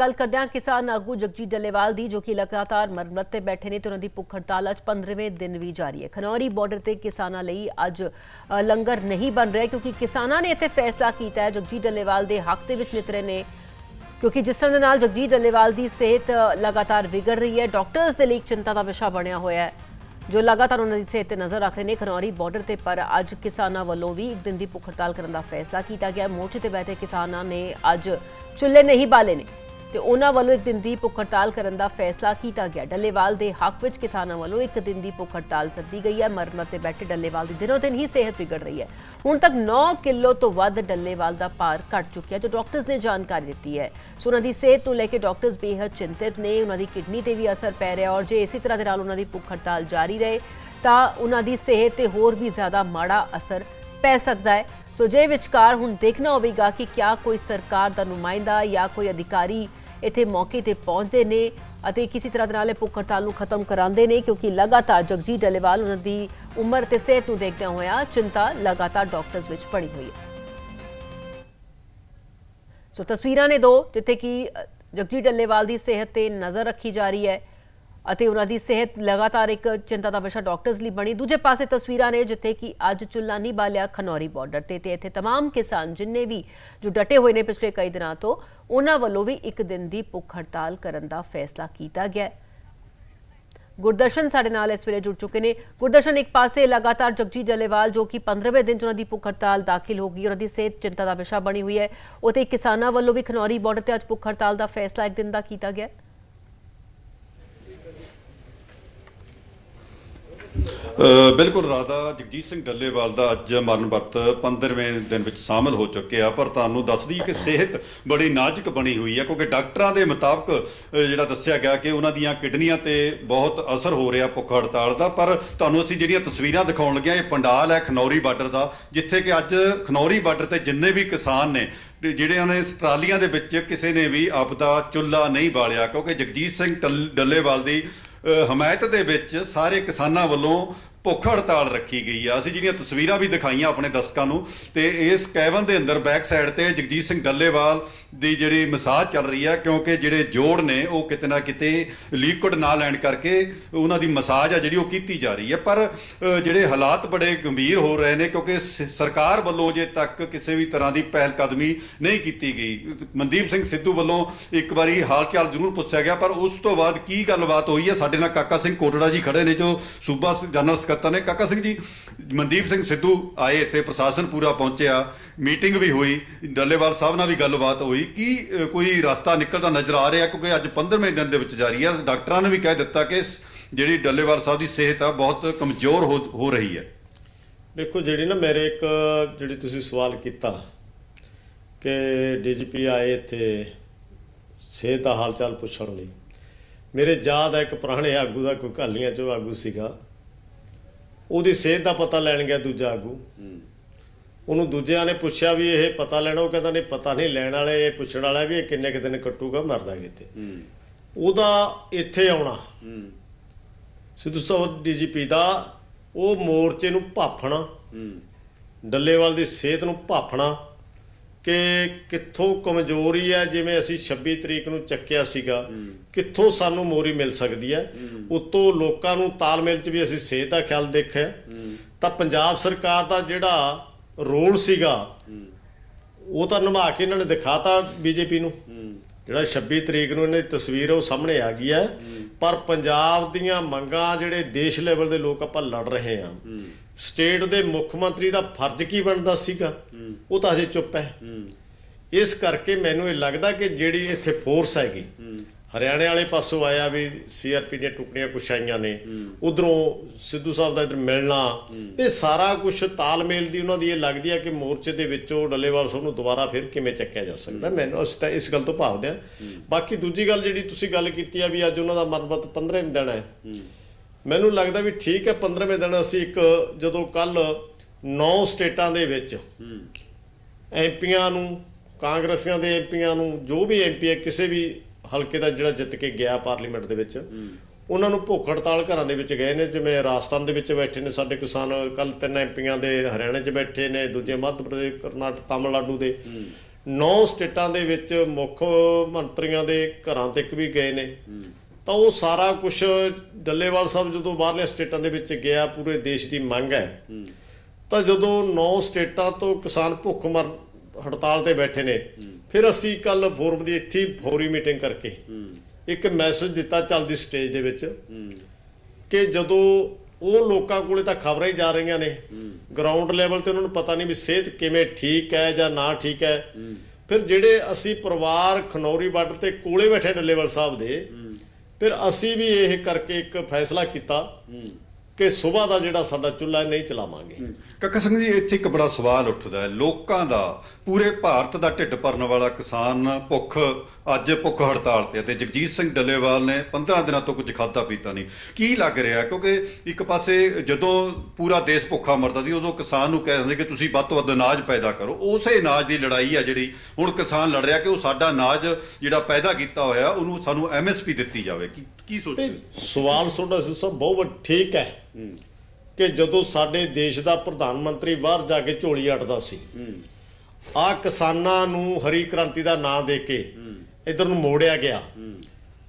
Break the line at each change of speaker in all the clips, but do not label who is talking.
ਗੱਲ ਕਰਦਿਆਂ ਕਿਸਾਨ ਆਗੂ ਜਗਜੀਤ ਡੱਲੇਵਾਲ ਦੀ, ਜੋ ਕਿ ਲਗਾਤਾਰ ਮਰਮਤ ਤੇ ਬੈਠੇ ਨੇ ਤੇ ਉਹਨਾਂ ਦੀ ਭੁੱਖ ਹੜਤਾਲ ਅੱਜ 15ਵੇਂ ਦਿਨ ਵੀ ਜਾਰੀ ਹੈ। ਖਨੌਰੀ ਬਾਰਡਰ ਤੇ ਕਿਸਾਨਾਂ ਲਈ ਅੱਜ ਲੰਗਰ ਨਹੀਂ ਬਣ ਰਿਹਾ ਕਿਉਂਕਿ ਕਿਸਾਨਾਂ ਨੇ ਇੱਥੇ ਫੈਸਲਾ ਕੀਤਾ ਹੈ। ਜਗਜੀਤ ਡੱਲੇਵਾਲ ਦੇ ਹੱਕ ਦੇ ਵਿੱਚ ਨਿਤਰੇ ਨੇ, ਕਿਉਂਕਿ ਜਿਸ ਤਰ੍ਹਾਂ ਦੇ ਨਾਲ ਜਗਜੀਤ ਡੱਲੇਵਾਲ ਦੀ ਸਿਹਤ ਲਗਾਤਾਰ ਵਿਗੜ ਰਹੀ ਹੈ। ਡਾਕਟਰਸ ਦੇ ਲਈ ਇੱਕ ਚਿੰਤਾ ਦਾ ਵਿਸ਼ਾ ਬਣਿਆ ਹੋਇਆ ਹੈ, ਜੋ ਲਗਾਤਾਰ ਉਹਨਾਂ ਦੀ ਸਿਹਤ ਤੇ ਨਜ਼ਰ ਰੱਖ ਰਹੇ ਨੇ। ਖਨੌਰੀ ਬਾਰਡਰ ਤੇ ਪਰ ਅੱਜ ਕਿਸਾਨਾਂ ਵੱਲੋਂ ਵੀ ਇੱਕ ਦਿਨ ਦੀ ਭੁੱਖ ਹੜਤਾਲ ਕਰਨ ਦਾ ਫੈਸਲਾ ਕੀਤਾ ਗਿਆ। ਮੋਰਚੇ ਤੇ ਬੈਠੇ ਕਿਸਾਨਾਂ ਨੇ ਅੱਜ ਚੁੱਲ੍ਹੇ ਨਹੀਂ ਬਾਲੇ ਨੇ। ਤੇ ਉਹਨਾਂ ਵੱਲੋਂ ਇੱਕ ਦਿਨ ਦੀ ਭੁੱਖ ਹੜਤਾਲ ਕਰਨ ਦਾ ਫੈਸਲਾ ਕੀਤਾ ਗਿਆ। ਡੱਲੇਵਾਲ ਦੇ ਹੱਕ ਵਿੱਚ ਕਿਸਾਨਾਂ ਵੱਲੋਂ ਇੱਕ ਦਿਨ ਦੀ ਭੁੱਖ ਹੜਤਾਲ ਸੱਦੀ ਗਈ ਹੈ। ਮਰਮਤ ਤੇ ਬੈਠੇ ਡੱਲੇਵਾਲ ਦੀ ਦਿਨੋਂ ਦਿਨ ਹੀ ਸਿਹਤ ਵਿਗੜ ਰਹੀ ਹੈ। ਹੁਣ ਤੱਕ 9 ਕਿਲੋ ਤੋਂ ਵੱਧ ਡੱਲੇਵਾਲ ਦਾ ਭਾਰ ਘਟ ਚੁੱਕਿਆ ਜੋ ਡਾਕਟਰਸ ਨੇ ਜਾਣਕਾਰੀ ਦਿੱਤੀ ਹੈ। ਸੋ ਉਹਨਾਂ ਦੀ ਸਿਹਤ ਨੂੰ ਲੈ ਕੇ ਡਾਕਟਰਸ ਬੇਹੱਦ ਚਿੰਤਿਤ ਨੇ। ਉਹਨਾਂ ਦੀ ਕਿਡਨੀ ਤੇ ਵੀ ਅਸਰ ਪੈ ਰਿਹਾ ਔਰ ਜੇ ਇਸੇ ਤਰ੍ਹਾਂ ਦੇ ਨਾਲ ਉਹਨਾਂ ਦੀ ਭੁੱਖ ਹੜਤਾਲ ਜਾਰੀ ਰਹੇ, ਤਾਂ ਉਹਨਾਂ ਦੀ ਸਿਹਤ ਤੇ ਹੋਰ ਵੀ ਜ਼ਿਆਦਾ ਮਾੜਾ ਅਸਰ ਪੈ ਸਕਦਾ ਹੈ। ਸੋ ਜੇ ਵਿਚਕਾਰ ਹੁਣ ਦੇਖਣਾ ਹੋਵੇਗਾ ਕਿ ਕਿਆ ਕੋਈ ਸਰਕਾਰ ਦਾ ਨੁਮਾਇੰਦਾ ਜਾਂ ਕੋਈ ਅਧਿਕਾਰੀ ਇੱਥੇ ਮੌਕੇ ਤੇ ਪਹੁੰਚਦੇ ਨੇ ਅਤੇ ਕਿਸੇ ਤਰ੍ਹਾਂ ਦੇ ਨਾਲ ਇਹ ਭੁੱਖ ਹੜਤਾਲ ਨੂੰ ਖਤਮ ਕਰਾਉਂਦੇ ਨੇ ਕਿਉਂਕਿ ਲਗਾਤਾਰ ਜਗਜੀਤ ਡੱਲੇਵਾਲ ਉਹਨਾਂ ਦੀ ਉਮਰ ਤੇ ਸਿਹਤ ਨੂੰ ਦੇਖਦਿਆਂ ਹੋਇਆ ਚਿੰਤਾ ਲਗਾਤਾਰ ਡਾਕਟਰਸ ਵਿੱਚ ਬਣੀ ਹੋਈ ਹੈ। ਸੋ ਤਸਵੀਰਾਂ ਨੇ ਦੋ ਜਿੱਥੇ ਕਿ ਜਗਜੀਤ ਡੱਲੇਵਾਲ ਦੀ ਸਿਹਤ ਤੇ ਨਜ਼ਰ ਰੱਖੀ ਜਾ ਰਹੀ ਹੈ। ਅਤੇ ਉਹਨਾਂ ਦੀ ਸਿਹਤ ਲਗਾਤਾਰ ਇੱਕ ਚਿੰਤਾ ਦਾ ਵਿਸ਼ਾ ਡਾਕਟਰਸ ਲਈ ਬਣੀ ਦੂਜੇ ਪਾਸੇ ਤਸਵੀਰਾਂ ਨੇ ਜਿੱਥੇ ਕਿ ਅੱਜ ਚੁੱਲਾ ਨਹੀਂ ਬਾਲਿਆ ਖਨੌਰੀ ਬਾਰਡਰ ਤੇ ਤੇ ਇੱਥੇ तमाम ਕਿਸਾਨ ਜਿੰਨੇ ਵੀ ਜੋ ਡਟੇ ਹੋਏ ਨੇ ਪਿਛਲੇ ਕਈ ਦਿਨਾਂ ਤੋਂ ਉਹਨਾਂ ਵੱਲੋਂ ਵੀ ਇੱਕ ਦਿਨ ਦੀ ਭੁੱਖ ਹੜਤਾਲ ਕਰਨ ਦਾ ਫੈਸਲਾ ਕੀਤਾ ਗਿਆ ਹੈ ਗੁਰਦਰਸ਼ਨ ਸਾਡੇ ਨਾਲ ਇਸ ਵੇਲੇ ਜੁੜ ਚੁੱਕੇ ਨੇ ਗੁਰਦਰਸ਼ਨ ਇੱਕ ਪਾਸੇ ਲਗਾਤਾਰ ਜਗਜੀਤ ਜਲੇਵਾਲ ਜੋ ਕਿ 15ਵੇਂ ਦਿਨ 'ਚ ਉਹਨਾਂ ਦੀ ਭੁੱਖ ਹੜਤਾਲ ਦਾਖਲ ਹੋ ਗਈ ਉਹਨਾਂ ਦੀ ਸਿਹਤ ਚਿੰਤਾ ਦਾ ਵਿਸ਼ਾ ਬਣੀ ਹੋਈ ਹੈ ਉਤੇ ਕਿਸਾਨਾਂ ਵੱਲੋਂ ਵੀ ਖਨੌਰੀ ਬਾਰਡਰ ਤੇ ਅੱਜ ਭੁੱਖ ਹੜਤਾਲ ਦਾ ਫੈਸਲਾ ਇੱਕ ਦਿਨ ਦਾ ਕੀਤਾ ਗਿਆ ਹੈ।
ਬਿਲਕੁਲ ਰਾਧਾ, ਜਗਜੀਤ ਸਿੰਘ ਡੱਲੇਵਾਲ ਦਾ ਅੱਜ ਮਰਨ ਵਰਤ 15ਵੇਂ ਦਿਨ ਵਿੱਚ ਸ਼ਾਮਲ ਹੋ ਚੁੱਕੇ ਆ ਪਰ ਤੁਹਾਨੂੰ ਦੱਸ ਦਈਏ ਕਿ ਸਿਹਤ ਬੜੀ ਨਾਜ਼ੁਕ ਬਣੀ ਹੋਈ ਹੈ, ਕਿਉਂਕਿ ਡਾਕਟਰਾਂ ਦੇ ਮੁਤਾਬਕ ਜਿਹੜਾ ਦੱਸਿਆ ਗਿਆ ਕਿ ਉਹਨਾਂ ਦੀਆਂ ਕਿਡਨੀਆਂ ਤੇ ਬਹੁਤ ਅਸਰ ਹੋ ਰਿਹਾ ਭੁੱਖ ਹੜਤਾਲ ਦਾ, ਪਰ ਤੁਹਾਨੂੰ ਅਸੀਂ ਜਿਹੜੀਆਂ ਤਸਵੀਰਾਂ ਦਿਖਾਉਣ ਲੱਗਿਆ, ਇਹ ਪੰਡਾਲ ਹੈ ਖਨੌਰੀ ਬਾਰਡਰ ਦਾ, ਜਿੱਥੇ ਕਿ ਅੱਜ ਖਨੌਰੀ ਬਾਰਡਰ ਤੇ ਜਿੰਨੇ ਵੀ ਕਿਸਾਨ ਨੇ ਜਿਹੜਿਆਂ ਨੇ ਟਰਾਲੀਆਂ ਦੇ ਵਿੱਚ ਕਿਸੇ ਨੇ ਵੀ ਆਪਦਾ ਚੁੱਲ੍ਹਾ ਨਹੀਂ ਬਾਲਿਆ, ਕਿਉਂਕਿ ਜਗਜੀਤ ਸਿੰਘ ਟੱਲ- ਡੱਲੇਵਾਲ ਦੀ ਹਮਾਇਤ ਦੇ ਵਿੱਚ ਸਾਰੇ ਕਿਸਾਨਾਂ ਵੱਲੋਂ ਭੁੱਖ ਹੜਤਾਲ ਰੱਖੀ ਗਈ ਆ। ਅਸੀਂ ਜਿਹੜੀਆਂ ਤਸਵੀਰਾਂ ਵੀ ਦਿਖਾਈਆਂ ਆਪਣੇ ਦਰਸ਼ਕਾਂ ਨੂੰ ਤੇ ਇਸ ਕੈਵਨ ਦੇ ਅੰਦਰ ਬੈਕ ਸਾਈਡ ਤੇ ਜਗਜੀਤ ਸਿੰਘ ਗੱਲੇਵਾਲ ਦੀ ਜਿਹੜੀ ਮਸਾਜ ਚੱਲ ਰਹੀ ਹੈ ਕਿਉਂਕਿ ਜਿਹੜੇ ਜੋੜ ਨੇ, ਉਹ ਕਿਤੇ ਨਾ ਕਿਤੇ ਲਿਕੁਇਡ ਨਾ ਲੈਣ ਕਰਕੇ ਉਹਨਾਂ ਦੀ ਮਸਾਜ ਆ ਜਿਹੜੀ ਉਹ ਕੀਤੀ ਜਾ ਰਹੀ ਹੈ ਪਰ ਜਿਹੜੇ ਹਾਲਾਤ ਬੜੇ ਗੰਭੀਰ ਹੋ ਰਹੇ ਨੇ, ਕਿਉਂਕਿ ਸ- ਸਰਕਾਰ ਵੱਲੋਂ ਜੇ ਤੱਕ ਕਿਸੇ ਵੀ ਤਰ੍ਹਾਂ ਦੀ ਪਹਿਲ ਕਦਮੀ ਨਹੀਂ ਕੀਤੀ ਗਈ। ਮਨਦੀਪ ਸਿੰਘ ਸਿੱਧੂ ਵੱਲੋਂ ਇੱਕ ਵਾਰੀ ਹਾਲ ਚਾਲ ਜ਼ਰੂਰ ਪੁੱਛਿਆ ਗਿਆ, ਪਰ ਉਸ ਤੋਂ ਬਾਅਦ ਕੀ ਗੱਲਬਾਤ ਹੋਈ ਹੈ ਸਾਡੇ ਨਾਲ ਕਾਕਾ ਸਿੰਘ ਕੋਟੜਾ ਜੀ ਖੜੇ ਨੇ, ਜੋ ਸੂਬਾ ਸ- ਜਨਰਲ ਸਕੱਤਰ ਨੇ। ਕਾਕਾ ਸਿੰਘ ਜੀ, ਮਨਦੀਪ ਸਿੰਘ ਸਿੱਧੂ ਆਏ ਇੱਥੇ, ਪ੍ਰਸ਼ਾਸਨ ਪੂਰਾ ਪਹੁੰਚਿਆ। ਮੀਟਿੰਗ ਵੀ ਹੋਈ ਡੱਲੇਵਾਲ ਸਾਹਿਬ ਨਾਲ ਵੀ ਗੱਲਬਾਤ ਹੋਈ। ਕੀ ਕੋਈ ਰਸਤਾ ਨਿਕਲਦਾ ਨਜ਼ਰ ਆ ਰਿਹਾ? ਕਿਉਂਕਿ ਅੱਜ 15ਵੇਂ ਦਿਨ ਦੇ ਵਿੱਚ ਜਾਰੀ ਹੈ ਡਾਕਟਰਾਂ ਨੇ ਵੀ ਕਹਿ ਦਿੱਤਾ ਕਿ ਜਿਹੜੀ ਡੱਲੇਵਾਲ ਸਾਹਿਬ ਦੀ ਸਿਹਤ ਆ ਬਹੁਤ ਕਮਜ਼ੋਰ ਹੋ ਹੋ ਰਹੀ ਹੈ।
ਦੇਖੋ ਜਿਹੜੀ ਨਾ ਮੇਰੇ ਇੱਕ ਜਿਹੜੀ ਤੁਸੀਂ ਸਵਾਲ ਕੀਤਾ ਕਿ ਡੀਜੀਪੀ ਆਏ ਇੱਥੇ ਸਿਹਤ ਦਾ ਹਾਲ ਚਾਲ ਪੁੱਛਣ ਲਈ। ਮੇਰੇ ਯਾਦ ਹੈ ਇੱਕ ਪੁਰਾਣੇ ਆਗੂ ਦਾ ਕੋਈ ਘਾਲੀਆਂ ਚੋਂ ਆਗੂ ਸੀਗਾ। ਉਹਦੀ ਸਿਹਤ ਦਾ ਪਤਾ ਲੈਣ ਗਿਆ ਦੂਜਾ ਆਗੂ। ਉਹਨੂੰ ਦੂਜਿਆਂ ਨੇ ਪੁੱਛਿਆ ਵੀ ਇਹ ਪਤਾ ਲੈਣਾ ਉਹ ਕਹਿੰਦਾ ਨਹੀਂ ਪਤਾ ਨਹੀਂ ਲੈਣ ਵਾਲੇ ਇਹ ਪੁੱਛਣ ਵਾਲਾ ਵੀ ਇਹ ਕਿੰਨੇ ਕੁ ਦਿਨ ਕੱਟੂਗਾ ਮਰਦਾ ਕਿਤੇ ਉਹਦਾ ਇੱਥੇ ਆਉਣਾ। ਸਿੱਧੂ ਸਾਹਿਬ ਡੀਜੀਪੀ ਦਾ ਉਹ ਮੋਰਚੇ ਨੂੰ ਭਾਫਣਾ। ਡੱਲੇਵਾਲ ਦੀ ਸਿਹਤ ਨੂੰ ਭਾਫਣਾ ਕਿ ਕਿੱਥੋਂ ਕਮਜ਼ੋਰੀ ਹੈ ਜਿਵੇਂ ਅਸੀਂ 26 ਤਰੀਕ ਨੂੰ ਚੱਕਿਆ ਸੀਗਾ ਕਿੱਥੋਂ ਸਾਨੂੰ ਮੋਰੀ ਮਿਲ ਸਕਦੀ ਹੈ? ਉਤੋਂ ਲੋਕਾਂ ਨੂੰ ਤਾਲਮੇਲ 'ਚ ਵੀ ਅਸੀਂ ਸਿਹਤ ਦਾ ਖਿਆਲ ਦੇਖਿਆ। ਤਾਂ ਪੰਜਾਬ ਸਰਕਾਰ ਦਾ ਜਿਹੜਾ ਰੋਲ ਸੀਗਾ। ਉਹ ਤਾਂ ਨਿਭਾ ਕੇ ਇਹਨਾਂ ਨੇ ਦਿਖਾਤਾ ਬੀਜੇਪੀ ਨੂੰ। ਜਿਹੜਾ 26 ਤਰੀਕ ਨੂੰ ਇਹਨਾਂ ਦੀ ਤਸਵੀਰ ਉਹ ਸਾਹਮਣੇ ਆ ਗਈ ਹੈ। ਪਰ ਪੰਜਾਬ ਦੀਆਂ ਮੰਗਾਂ ਜਿਹੜੇ ਦੇਸ਼ ਲੈਵਲ ਦੇ ਲੋਕ ਆਪਾਂ ਲੜ ਰਹੇ ਹਾਂ। ਸਟੇਟ ਦੇ ਮੁੱਖ ਮੰਤਰੀ ਦਾ ਫਰਜ਼ ਕੀ ਬਣਦਾ ਸੀਗਾ? ਉਹ ਤਾਂ ਅਜੇ ਚੁੱਪ ਹੈ। ਇਸ ਕਰਕੇ ਮੈਨੂੰ ਇਹ ਲੱਗਦਾ ਕਿ ਜਿਹੜੀ ਇੱਥੇ ਫੋਰਸ ਹੈਗੀ ਹਰਿਆਣੇ ਵਾਲੇ ਪਾਸੋਂ ਆਇਆ ਵੀ ਸੀਆਰਪੀ ਦੀਆਂ ਟੁਕੜੀਆਂ ਕੁਛ ਆਈਆਂ ਨੇ। ਉਧਰੋਂ ਸਿੱਧੂ ਸਾਹਿਬ ਦਾ ਇਧਰ ਮਿਲਣਾ। ਇਹ ਸਾਰਾ ਕੁਝ ਤਾਲਮੇਲ ਦੀ ਉਹਨਾਂ ਦੀ ਇਹ ਲੱਗਦੀ ਹੈ ਕਿ ਮੋਰਚੇ ਦੇ ਵਿੱਚੋਂ ਡੱਲੇਵਾਲ ਸਾਹਿਬ ਨੂੰ ਦੁਬਾਰਾ ਫਿਰ ਕਿਵੇਂ ਚੱਕਿਆ ਜਾ ਸਕਦਾ। ਮੈਨੂੰ ਅਸੀਂ ਤਾਂ ਇਸ ਗੱਲ ਤੋਂ ਭਾਵਦੇ ਆ ਬਾਕੀ ਦੂਜੀ ਗੱਲ ਜਿਹੜੀ ਤੁਸੀਂ ਗੱਲ ਕੀਤੀ ਆ ਵੀ ਅੱਜ ਉਹਨਾਂ ਦਾ ਮਰਬਤ 15 ਦਿਨ ਹੈ। ਮੈਨੂੰ ਲੱਗਦਾ ਵੀ ਠੀਕ ਹੈ 15ਵੇਂ ਦਿਨ ਅਸੀਂ ਇੱਕ ਜਦੋਂ ਕੱਲ 9 ਸਟੇਟਾਂ ਦੇ ਵਿੱਚ ਐਮਪੀਆਂ ਨੂੰ ਕਾਂਗਰਸੀਆਂ ਦੇ ਐਮਪੀਆਂ ਨੂੰ ਜੋ ਵੀ ਐਮਪੀ ਹੈ ਕਿਸੇ ਵੀ ਹਲਕੇ ਦਾ ਜਿਹੜਾ ਜਿੱਤ ਕੇ ਗਿਆ ਪਾਰਲੀਮੈਂਟ ਦੇ ਵਿੱਚ, ਉਹਨਾਂ ਨੂੰ ਭੁੱਖ ਹੜਤਾਲ ਘਰਾਂ ਦੇ ਵਿੱਚ ਗਏ ਨੇ, ਜਿਵੇਂ ਰਾਜਸਥਾਨ ਦੇ ਵਿੱਚ ਬੈਠੇ ਨੇ ਸਾਡੇ ਕਿਸਾਨ ਕੱਲ ਤਿੰਨ ਐਮਪੀਆਂ ਦੇ ਹਰਿਆਣੇ 'ਚ ਬੈਠੇ ਨੇ, ਦੂਜੇ ਮੱਧ ਪ੍ਰਦੇਸ਼, ਕਰਨਾਟਕ, ਤਾਮਿਲਨਾਡੂ ਦੇ। ਨੌ ਸਟੇਟਾਂ ਦੇ ਵਿੱਚ ਮੁੱਖ ਮੰਤਰੀਆਂ ਦੇ ਘਰਾਂ ਤੱਕ ਵੀ ਗਏ ਨੇ। ਤਾਂ ਉਹ ਸਾਰਾ ਕੁਝ ਡੱਲੇਵਾਲ ਸਾਹਿਬ ਜਦੋਂ ਬਾਹਰਲੇ ਸਟੇਟਾਂ ਦੇ ਵਿੱਚ ਗਿਆ, ਪੂਰੇ ਦੇਸ਼ ਦੀ ਮੰਗ ਹੈ। ਤਾਂ ਜਦੋਂ ਨੌ ਸਟੇਟਾਂ ਤੋਂ ਕਿਸਾਨ ਭੁੱਖ ਮਰ, ਹੜਤਾਲ ਤੇ ਬੈਠੇ ਨੇ ਫਿਰ ਅਸੀਂ ਕੱਲ ਫੋਰਮ ਦੀ ਇੱਥੇ ਫੌਰੀ ਮੀਟਿੰਗ ਕਰਕੇ ਇੱਕ ਮੈਸੇਜ ਦਿੱਤਾ ਚੱਲਦੀ ਸਟੇਜ ਦੇ ਵਿੱਚ ਕਿ ਜਦੋਂ ਉਹ ਲੋਕਾਂ ਕੋਲੇ ਤਾਂ ਖਬਰਾਂ ਹੀ ਜਾ ਰਹੀਆਂ ਨੇ ਗਰਾਊਂਡ ਲੈਵਲ ਤੇ ਉਹਨਾਂ ਨੂੰ ਪਤਾ ਨਹੀਂ ਵੀ ਸਿਹਤ ਕਿਵੇਂ ਠੀਕ ਹੈ ਜਾਂ ਨਾ ਠੀਕ ਹੈ। ਫਿਰ ਜਿਹੜੇ ਅਸੀਂ ਪਰਿਵਾਰ ਖਨੌਰੀ ਬਾਰਡਰ ਤੇ ਕੋਲੇ ਬੈਠੇ ਡੱਲੇਵਾਲ ਸਾਹਿਬ ਦੇ, ਫਿਰ ਅਸੀਂ ਵੀ ਇਹ ਕਰਕੇ ਇੱਕ ਫੈਸਲਾ ਕੀਤਾ ਕਿ ਸਵੇਰ ਦਾ ਜਿਹੜਾ ਸਾਡਾ ਚੁੱਲ੍ਹਾ ਨਹੀਂ ਚਲਾਵਾਂਗੇ।
ਕੱਕਾ ਸਿੰਘ ਜੀ, ਇੱਥੇ ਇੱਕ ਬੜਾ ਸਵਾਲ ਉੱਠਦਾ ਹੈ। ਲੋਕਾਂ ਦਾ, ਪੂਰੇ ਭਾਰਤ ਦਾ ਢਿੱਡ ਭਰਨ ਵਾਲਾ ਕਿਸਾਨ ਭੁੱਖ ਅੱਜ ਭੁੱਖ ਹੜਤਾਲ ਤੇ ਹੈ ਤੇ ਜਗਜੀਤ ਸਿੰਘ ਡੱਲੇਵਾਲ ਨੇ 15 ਦਿਨਾਂ ਤੋਂ ਕੁਝ ਖਾਧਾ ਪੀਤਾ ਨਹੀਂ। ਕੀ ਲੱਗ ਰਿਹਾ? ਕਿਉਂਕਿ ਇੱਕ ਪਾਸੇ ਜਦੋਂ ਪੂਰਾ ਦੇਸ਼ ਭੁੱਖਾ ਮਰਦਾ ਸੀ, ਉਦੋਂ ਕਿਸਾਨ ਨੂੰ ਕਹਿ ਦਿੰਦੇ ਕਿ ਤੁਸੀਂ ਵੱਧ ਤੋਂ ਵੱਧ ਅਨਾਜ ਪੈਦਾ ਕਰੋ। ਉਸੇ ਅਨਾਜ ਦੀ ਲੜਾਈ ਆ ਜਿਹੜੀ ਹੁਣ ਕਿਸਾਨ ਲੜ ਰਿਹਾ ਕਿ ਉਹ ਸਾਡਾ ਅਨਾਜ ਜਿਹੜਾ ਪੈਦਾ ਕੀਤਾ ਹੋਇਆ, ਉਹਨੂੰ ਸਾਨੂੰ ਐਮਐਸਪੀ ਦਿੱਤੀ ਜਾਵੇਗੀ। ਕੀ ਸੋਚਦੇ
ਸਵਾਲ ਤੁਹਾਡਾ ਸਭ ਬਹੁਤ ਵੱਡ- ਠੀਕ ਹੈ। ਕਿ ਜਦੋਂ ਸਾਡੇ ਦੇਸ਼ ਦਾ ਪ੍ਰਧਾਨ ਮੰਤਰੀ ਬਾਹਰ ਜਾ ਕੇ ਝੋਲੀ ਅੜਦਾ ਸੀ ਆ ਕਿਸਾਨਾਂ ਨੂੰ ਹਰੀ ਕ੍ਰਾਂਤੀ ਦਾ ਨਾਂ ਦੇ ਕੇ ਇਧਰ ਨੂੰ ਮੋੜਿਆ ਗਿਆ।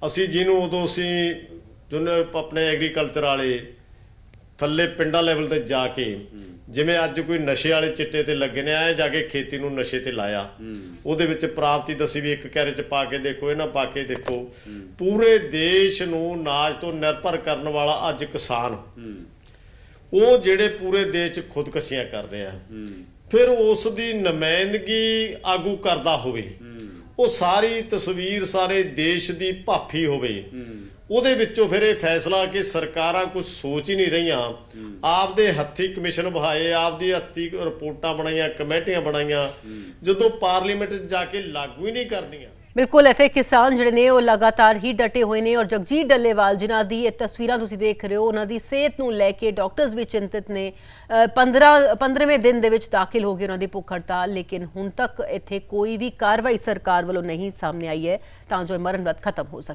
ਅਸੀਂ ਜਿਹਨੂੰ ਉਦੋਂ ਅਸੀਂ ਜਿਹਨੇ ਆਪਣੇ ਐਗਰੀਕਲਚਰ ਵਾਲੇ ਥੱਲੇ ਪਿੰਡਾਂ ਲੈਵਲ ਤੇ ਜਾ ਕੇ, ਜਿਵੇਂ ਅੱਜ ਕੋਈ ਨਸ਼ੇ ਵਾਲੇ ਚਿੱਟੇ ਤੇ ਲੱਗੇ ਨੇ ਆਏ ਜਾ ਕੇ ਖੇਤੀ ਨੂੰ ਨਸ਼ੇ ਤੇ ਲਾਇਆ। ਉਹਦੇ ਵਿੱਚ ਪ੍ਰਾਪਤੀ ਦੱਸੀ ਵੀ ਇੱਕ ਕੈਰੇ ਚ ਪਾ ਕੇ ਦੇਖੋ ਇਹਨਾਂ ਪਾ ਕੇ ਦੇਖੋ। ਪੂਰੇ ਦੇਸ਼ ਨੂੰ ਨਾਜ ਤੋਂ ਨਿਰਭਰ ਕਰਨ ਵਾਲਾ ਅੱਜ ਕਿਸਾਨ। ਉਹ ਜਿਹੜੇ ਪੂਰੇ ਦੇਸ਼ 'ਚ ਖੁਦਕਸ਼ੀਆਂ ਕਰ ਰਿਹਾ ਫਿਰ ਉਸ ਦੀ ਨੁਮਾਇੰਦਗੀ ਆਗੂ ਕਰਦਾ ਹੋਵੇ। ਉਹ ਸਾਰੀ ਤਸਵੀਰ ਸਾਰੇ ਦੇਸ਼ ਦੀ ਭਾਫੀ ਹੋਵੇ। ਉਹਦੇ ਵਿੱਚੋਂ ਫਿਰ ਇਹ ਫੈਸਲਾ ਕਿ ਸਰਕਾਰਾਂ ਕੁਝ ਸੋਚ ਹੀ ਨਹੀਂ ਰਹੀਆਂ। ਆਪਦੇ ਹੱਥੀ ਕਮਿਸ਼ਨ ਬਹਾਏ ਆਪਦੀ ਹੱਥੀ ਰਿਪੋਰਟਾਂ ਬਣਾਈਆਂ ਕਮੇਟੀਆਂ ਬਣਾਈਆਂ। ਜਦੋਂ ਪਾਰਲੀਮੈਂਟ ਜਾ ਕੇ ਲਾਗੂ ਹੀ ਨਹੀਂ ਕਰਨੀਆਂ।
ਬਿਲਕੁਲ ਇੱਥੇ ਕਿਸਾਨ ਜਿਹੜੇ ਨੇ ਉਹ ਲਗਾਤਾਰ ਹੀ ਡਟੇ ਹੋਏ ਨੇ ਔਰ ਜਗਜੀਤ ਡੱਲੇਵਾਲ ਜਿਨ੍ਹਾਂ ਦੀ ਇਹ ਤਸਵੀਰਾਂ ਤੁਸੀਂ ਦੇਖ ਰਹੇ ਹੋ ਉਹਨਾਂ ਦੀ ਸਿਹਤ ਨੂੰ ਲੈ ਕੇ ਡਾਕਟਰਸ ਵੀ ਚਿੰਤਿਤ ਨੇ। ਅ, 15 15ਵੇਂ ਦਿਨ ਦੇ ਵਿੱਚ ਦਾਖਲ ਹੋ ਗਏ ਉਹਨਾਂ ਦੀ ਭੁੱਖ ਹੜਤਾਲ ਲੇਕਿਨ ਹੁਣ ਤੱਕ ਇੱਥੇ ਕੋਈ ਵੀ ਕਾਰਵਾਈ ਸਰਕਾਰ ਵੱਲੋਂ ਨਹੀਂ ਸਾਹਮਣੇ ਆਈ ਹੈ। ਤਾਂ ਜੋ ਇਹ ਮਰਨ ਵਰਤ ਖਤਮ ਹੋ ਸਕੇ।